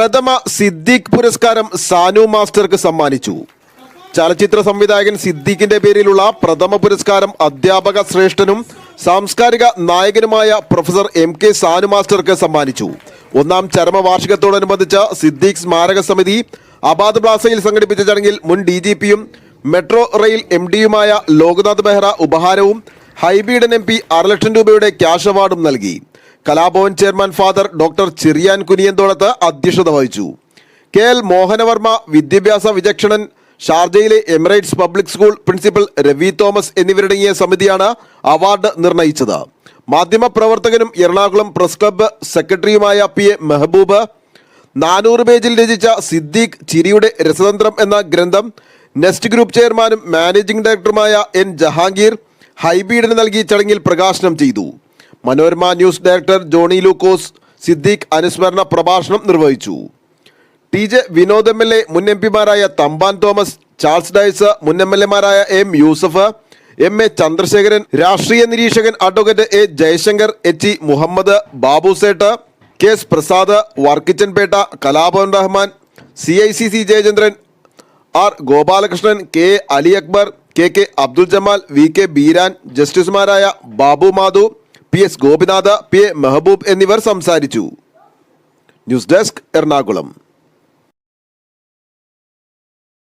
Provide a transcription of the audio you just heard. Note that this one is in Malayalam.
പ്രഥമ സിദ്ദീഖ് പുരസ്കാരം സാനു മാസ്റ്റർക്ക് സമ്മാനിച്ചു. ചലച്ചിത്ര സംവിധായകൻ സിദ്ദീഖിന്റെ പേരിലുള്ള പ്രഥമ പുരസ്കാരം അധ്യാപക ശ്രേഷ്ഠനും സാംസ്കാരിക നായകനുമായ പ്രൊഫസർ എം കെ സാനു മാസ്റ്റർക്ക് സമ്മാനിച്ചു. ഒന്നാം ചരമവാർഷികത്തോടനുബന്ധിച്ച് സിദ്ദീഖ് സ്മാരക സമിതി അബാദ് പ്ലാസയിൽ സംഘടിപ്പിച്ച ചടങ്ങിൽ മുൻ ഡി ജി പിയും മെട്രോ റെയിൽ എം ഡിയുമായ ലോക്നാഥ് ബെഹ്റ ഉപഹാരവും ഹൈബീഡൻ എം പി അര ലക്ഷം രൂപയുടെ ക്യാഷ് അവാർഡും നൽകി. Kalabhavan chairman father doctor Cherian Kuniyanthodath അധ്യക്ഷത വഹിച്ചു. കെ എൽ മോഹനവർമ്മ വിദ്യാഭ്യാസ വിചക്ഷണൻ ഷാർജയിലെ Emirates public school principal Ravi Thomas എന്നിവരടങ്ങിയ സമിതിയാണ് അവാർഡ് നിർണയിച്ചത്. മാധ്യമപ്രവർത്തകനും എറണാകുളം പ്രസ് ക്ലബ്ബ് സെക്രട്ടറിയുമായ പി എ മെഹബൂബ് നാനൂറ് പേജിൽ രചിച്ച സിദ്ദീഖ് ചിരിയുടെ രസതന്ത്രം എന്ന ഗ്രന്ഥം നെസ്റ്റ് ഗ്രൂപ്പ് ചെയർമാനും മാനേജിംഗ് ഡയറക്ടറുമായ എൻ ജഹാംഗീർ ഹൈബീഡിന് നൽകി ചടങ്ങിൽ പ്രകാശനം ചെയ്തു. Manorama news director Johnny Lukose Siddique അനുസ്മരണ പ്രഭാഷണം നിർവഹിച്ചു. T J Vinod M L A മുൻ എം പിമാരായ തമ്പാൻ തോമസ് ചാൾസ് ഡയസ് മുൻ M L എമാരായ M Yusuf M A Chandrasekharan രാഷ്ട്രീയ നിരീക്ഷകൻ advocate A Jayasankar H E Muhammad Babusait K S Prasad Varkichanpetta Kalabhavan Rahman C I C C Jayachandran R Gopalakrishnan K Ali Akbar K K Abdul Jamal V K Beeran ജസ്റ്റിസുമാരായ Babu Madhu P S Gopinath P A Mehboob എന്നിവർ സംസാരിച്ചു. News desk Ernakulam.